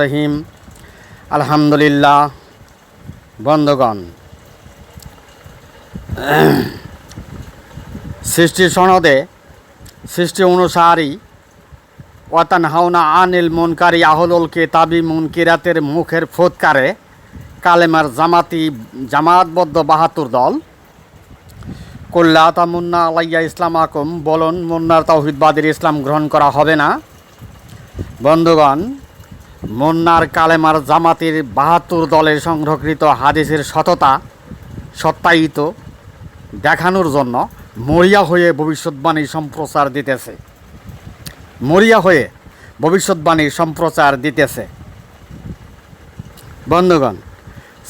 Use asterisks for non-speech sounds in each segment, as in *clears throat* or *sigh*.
রহিম আলহামদুলিল্লাহ বন্ধগণ, সৃষ্টি সনদে, সৃষ্টি অনুসারী ওয়াতান হাওনা আনিল মুনকারী, আহলুল কেতাবি মুনকিরাতের মুখের ফোৎকারে কালেমার জামাতি জামাতবদ্ধ বাহাতুর দল কল্লা তা মুন্না আলাইয়া ইসলাম আকম বলুন, মুন্নার তাওহিদবাদের ইসলাম গ্রহণ করা হবে না? বন্ধুগণ, মুন্নার কালেমার জামাতের বাহাত্তর দলের সংরক্ষিত হাদিসের সততা সত্যায়িত দেখানোর জন্য মরিয়া হয়ে ভবিষ্যৎবাণী সম্প্রচার দিতেছে। মরিয়া হয়ে ভবিষ্যৎবাণীর সম্প্রচার দিতেছে। বন্ধুগণ,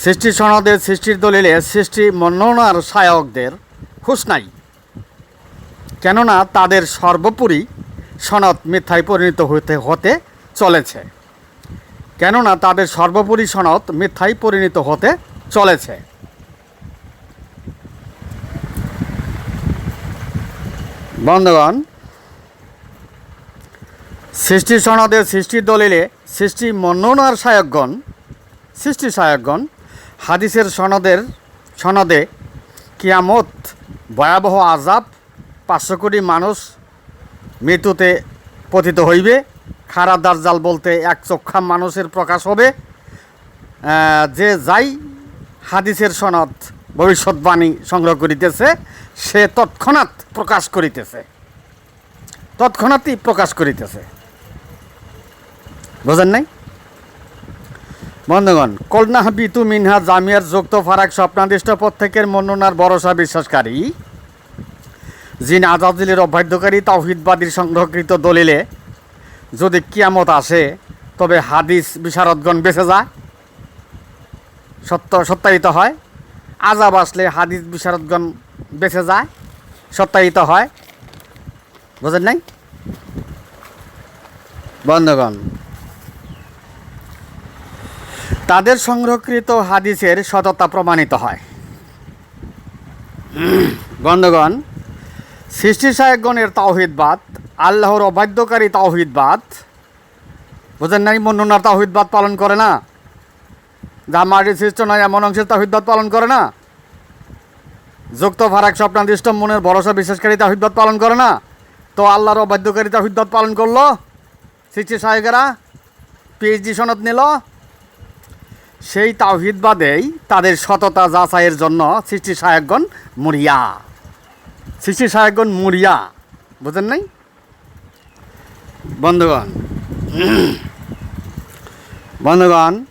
সৃষ্টি সনদের সৃষ্টির দলিলে সৃষ্টি মন্ননার সায়কদের হুশ নাই। কেননা তাদের সর্বোপরি সনদ মিথ্যায় পরিণত হতে হতে চলেছে। কেননা তাদের সর্বোপরি সনদ মিথ্যায় পরিণত হতে চলেছে। বন্ধুগণ, সৃষ্টি সনদের সৃষ্টির দলিলে সৃষ্টি মন্ননার সায়কগণ, সৃষ্টি সায়কগণ, হাদিসের সনদের, সনদে কিয়ামত ভয়াবহ আজাব পাঁচশো কোটি মানুষ মৃত্যুতে পতিত হইবে। খারা দার্জাল বলতে এক চক্ষা মানুষের প্রকাশ হবে। যে যাই হাদিসের সনদ, ভবিষ্যৎবাণী সংগ্রহ করিতেছে, সে তৎক্ষণাৎ প্রকাশ করিতেছে। তৎক্ষণাৎই প্রকাশ করিতেছে। বোঝেন নাই? বন্ধুগণ কলনা বিতু মিনহা জামিয়ার যুক্ত ফারাক স্বপ্নাদিষ্ট প্রত্যেকের মন্ননার ভরসা বিশ্বাসকারী। জিন আজাদিলের অবাধ্যকারী তাওহিদবাদীর সংরক্ষিত দলিলে যদি কিয়ামত আসে, তবে হাদিস বিশারদগণ বেঁচে যায়। সত্য সত্যায়িত হয়, আজাব আসলে হাদিস বিশারদগণ বেঁচে যায়। সত্যায়িত হয়। বুঝেন নাই? বন্ধুগণ তাদের সংরক্ষিত হাদিসের সততা প্রমাণিত হয়। বন্ধুগণ, সৃষ্টি সাহেবগণের তাওহিদবাদ আল্লাহর অবাধ্যকারী তাওহিদবাদ বুঝেন নাই, মন্নুনার তাওহিদবাদ পালন করে না? যা মাটির সৃষ্ট নয়, এমন অংশের তাহিদবাদ পালন করে না? যুক্ত ফারাক স্বপ্নাদিষ্ট মনের ভরসা বিশ্বাসকারী তাহিদবাদ পালন করে না? তো আল্লাহর অবাধ্যকারী তাহিদবাদ পালন করল? সৃষ্টি সাহেবেরা পিএইচডি সনদ নিল? সেই তাওহিদবাদেই তাদের সততা যাচাইয়ের জন্য সৃষ্টি সাহেবগণ মরিয়া। সৃষ্টি সাহেবগণ মরিয়া। বুঝেন নাই? বন্ধুগণ *clears throat* বন্ধুগণ,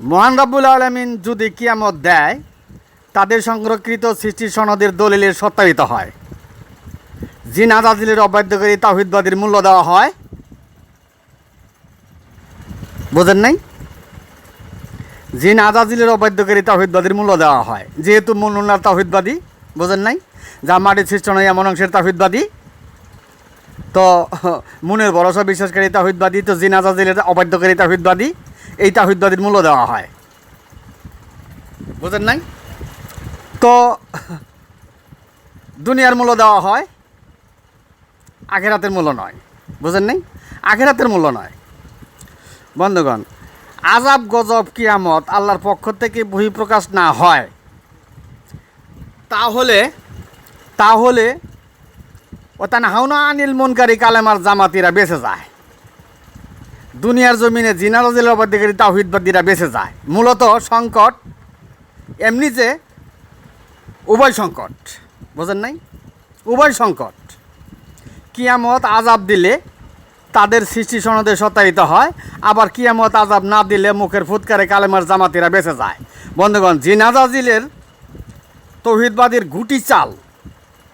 মহান রাব্বুল আলমিন যদি কিয়ামত দেয়, তাদের সংরক্ষিত সৃষ্টি সনদের দলিলের সত্যায়িত হয়। জিন আজাদিলের অবাধ্যকারী তাহিদবাদীর মূল্য দেওয়া হয়। বোঝেন নাই? জিন আজাজিলের অবাধ্যকারী তাহিদবাদীর মূল্য দেওয়া হয়। যেহেতু মনুল্লার তাহিদবাদী বোঝেন নাই? যা মাটির সৃষ্ট নয় এমন অংশের তাহিদবাদী তো, মনের ভরসা বিশ্বাসকারী তাহিদবাদী তো জিন আজাজিলের অবাধ্যকারী তাহিদবাদী এই তাহিদবাদীর মূল্য দেওয়া হয়। বুঝেন নাই? তো, দুনিয়ার মূল্য দেওয়া হয়, আখেরাতের মূল্য নয়। বুঝেন নাই? আখেরাতের মূল্য নয়। বন্ধুগণ আজাব গজব কিয়ামত আল্লাহর পক্ষ থেকে বহিঃপ্রকাশ না হয়। তাহলে তাহলে ও তা হাওনা আনিল মনকারী কালেমার জামাতিরা বেঁচে যায়। দুনিয়ার জমিনে জিনারজিল অবাধিকারী তাহিদবাদীরা বেঁচে যায়। মূলত সংকট, এমনি যে উভয় সংকট, বোঝেন নাই? উভয় সংকট। কিয়ামত আজাব দিলে তাদের সৃষ্টি সনদে সত্যায়িত হয়। আবার কিয়ামত আজাব না দিলে মুখের ফুৎকারে কালেমার জামাতিরা বেঁচে যায়। বন্ধুগণ, জিনাজাজিলের তৌহিদবাদীর গুটি চাল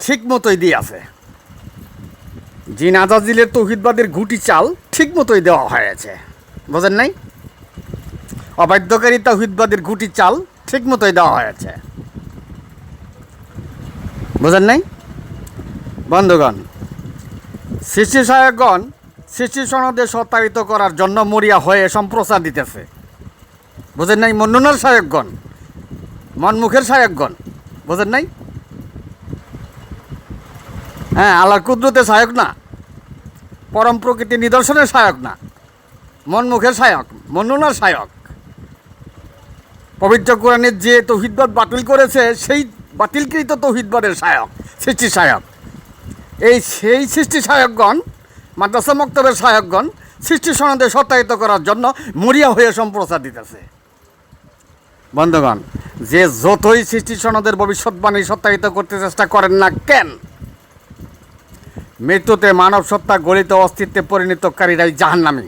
ঠিক মতোই দিয়ে আছে। জিনাজাজিলের তৌহিদবাদীর গুটি চাল ঠিক মতোই দেওয়া হয়েছে। বোঝেন নাই? অবাধ্যকারী তৌহিদবাদীর গুটি চাল ঠিক মতোই দেওয়া হয়েছে। বোঝেন নাই? বন্ধুগণ সৃষ্টি সহায়কগণ সৃষ্টি সনদে সত্যায়িত করার জন্য মরিয়া হয়ে সম্প্রচার দিতেছে। বোঝেন নাই? মন্ননার সাহেবগণ। মনমুখের সাহেবগণ। বোঝেন নাই? হ্যাঁ আল্লাহর কুদরতের সহায়ক না। পরম প্রকৃতি নিদর্শনের সহায়ক না। মন মুখের সহায়ক মন্ননার সহায়ক পবিত্র কোরআনের যে তৌহিদবাদ বাতিল করেছে, সেই বাতিলকৃত তৌহিদবাদের সহায়ক সৃষ্টি সহায়ক এই সেই সৃষ্টি সহায়কগণ মাদ্রাসা মক্তবের সহায়কগণ সৃষ্টি সনদে সত্যায়িত করার জন্য মরিয়া হয়ে সম্প্রচার দিতেছে। বন্ধুগণ, যে যতই সৃষ্টি সনদের ভবিষ্যৎবাণী সত্যায়িত করতে চেষ্টা করেন না কেন, মৃত্যুতে মানব সত্তা গলিত অস্তিত্বে পরিণতকারীরাই জাহান্নামী।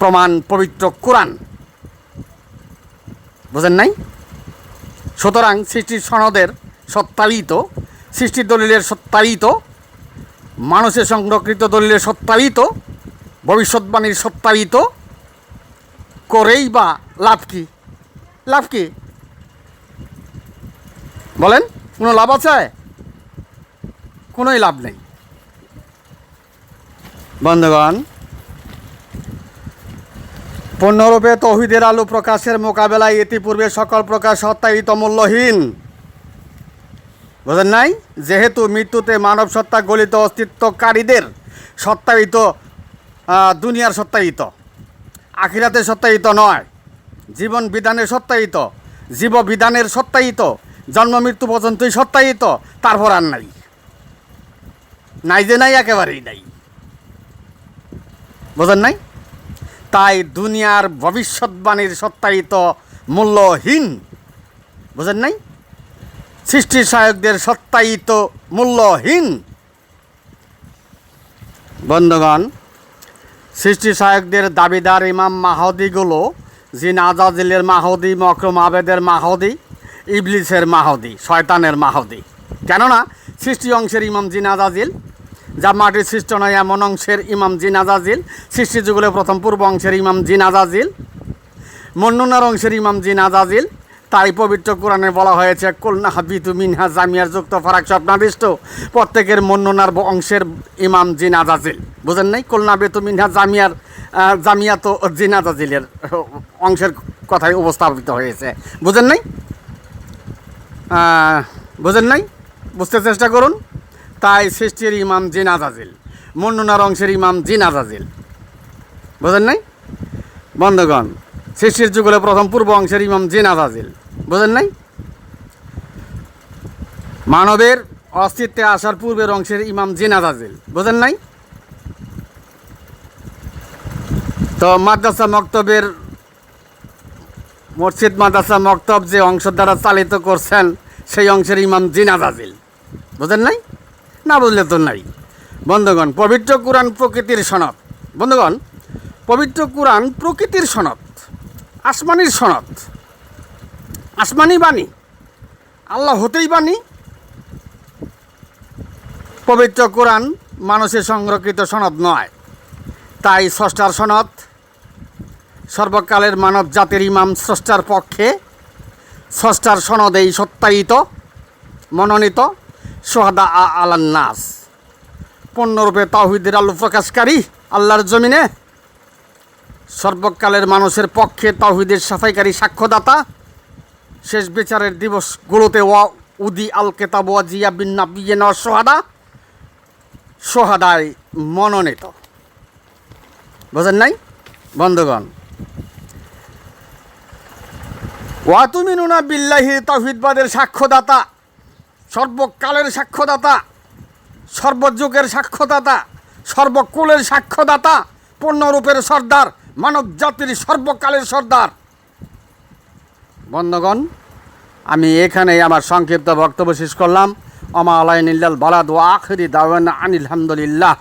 প্রমাণ পবিত্র কোরআন। বুঝেন নাই? সুতরাং সৃষ্টি সনদের সত্তায়িত সৃষ্টি দলিলের সত্তায়িত মানুষের সংরক্ষিত দলিলের সত্যায়িত, ভবিষ্যৎবাণীর সত্যায়িত করেই বা লাভ কি? লাভ কি? বলেন, কোনো লাভ আছে? কোনোই লাভ নেই। বন্ধুগণ পূর্ণরূপে তহিদের আলু প্রকাশের মোকাবেলায় ইতিপূর্বে সকল প্রকাশ সত্যায়িত মূল্যহীন বুঝেন নাই? যেহেতু মৃত্যুতে মানব সত্তা গলিত অস্তিত্বকারীদের সত্যায়িত আহ, দুনিয়ার সত্যায়িত আখিরাতে সত্যায়িত নয় জীবন বিধানের সত্যায়িত জীব বিধানের সত্যায়িত জন্ম মৃত্যু পর্যন্তই সত্যায়িত তারপর আর নাই। নাই যে নাই একেবারেই নাই। বোঝেন নাই? তাই দুনিয়ার ভবিষ্যৎবাণীর সত্যায়িত মূল্যহীন। বুঝেন নাই? সৃষ্টি সহায়কদের সত্যায়িত মূল্যহীন। বন্ধুগণ সৃষ্টি সহায়কদের দাবিদার ইমাম মাহদিগুলো জিন আজাজিলের মাহদি, মকরম আবেদের মাহদি, ইবলিসের মাহদি, শয়তানের মাহদি। কেননা, সৃষ্টি অংশের ইমাম জিন আজাজিল, যা মাটির সৃষ্ট নয়, এমন অংশের ইমাম জিন আজাজিল সৃষ্টি যুগলে প্রথম পূর্ব অংশের ইমাম জিন আজাজিল মন্নুনার অংশের ইমাম জিন আজাজিল তাই পবিত্র কোরআনে বলা হয়েছে কলনা হাবিতু মিনহা জামিয়ার যুক্ত ফারাক স্বপ্নাদিষ্ট। প্রত্যেকের মন্নুনার অংশের ইমাম জিন আজাজিল বুঝেন নাই? কলনা বেতু মিনহা জামিয়ার আহ, জামিয়া তো জিন আজাজিলের অংশের কথাই উপস্থাপিত হয়েছে। বুঝেন নাই? বুঝেন নাই? বুঝতে চেষ্টা করুন। তাই সৃষ্টির ইমাম জিন আজাজিল মন্নুনার অংশের ইমাম জিন আজাজিল বুঝেন নাই? বন্ধগণ সৃষ্টির যুগলে প্রথম পূর্ব অংশের ইমাম জিন আজাজিল। বুঝেন নাই? মানবের অস্তিত্বে আসার পূর্বের অংশের ইমাম জিন আজাজিল। বুঝেন নাই? তো মাদ্রাসা মক্তবের মসজিদ মাদ্রাসা মক্তব যে অংশ দ্বারা চালিত করছেন, সেই অংশের ইমাম জিন আজাজিল। বুঝেন নাই? না বুঝলে তো নাই। বন্ধুগণ, পবিত্র কোরআন প্রকৃতির সনদ। বন্ধুগণ, পবিত্র কোরআন প্রকৃতির সনদ। আসমানির সনদ। আসমানি বাণী। আল্লাহ হতেই বাণী। পবিত্র কোরআন মানুষের সংরক্ষিত সনদ নয়। তাই স্রষ্টার সনদ, সর্বকালের মানব জাতির ইমাম স্রষ্টার পক্ষে স্রষ্টার সনদেই সত্যায়িত, মনোনীত সোহাদা আ আলান্নাস পূর্ণরূপে তাহিদের আলু প্রকাশকারী আল্লাহর জমিনে সর্বকালের মানুষের পক্ষে তাহিদের সাফাইকারী সাক্ষ্যদাতা। শেষ বিচারের দিবসগুলোতে ওয়া উদি আল কেতাব ওয়া জিয়া বিন নাবিয়ে নওয়া সোহাদা সোহাদায় মনোনীত। বুঝেন নাই? বন্ধুগণ। ওয়াতুমিনুনা বিল্লাহি, তৌহিদবাদের সাক্ষ্যদাতা, সর্বকালের সাক্ষ্যদাতা, সর্বযুগের সাক্ষ্যদাতা, সর্বকুলের সাক্ষ্যদাতা, পূর্ণরূপের সর্দার মানব জাতির সর্বকালের সর্দার। বন্ধগণ, আমি এখানেই আমার সংক্ষিপ্ত বক্তব্য শেষ করলাম। অমা আলাইনিল্লাল বালাদ ও আখরি দাওয়ান আনিল হামদুলিল্লাহ।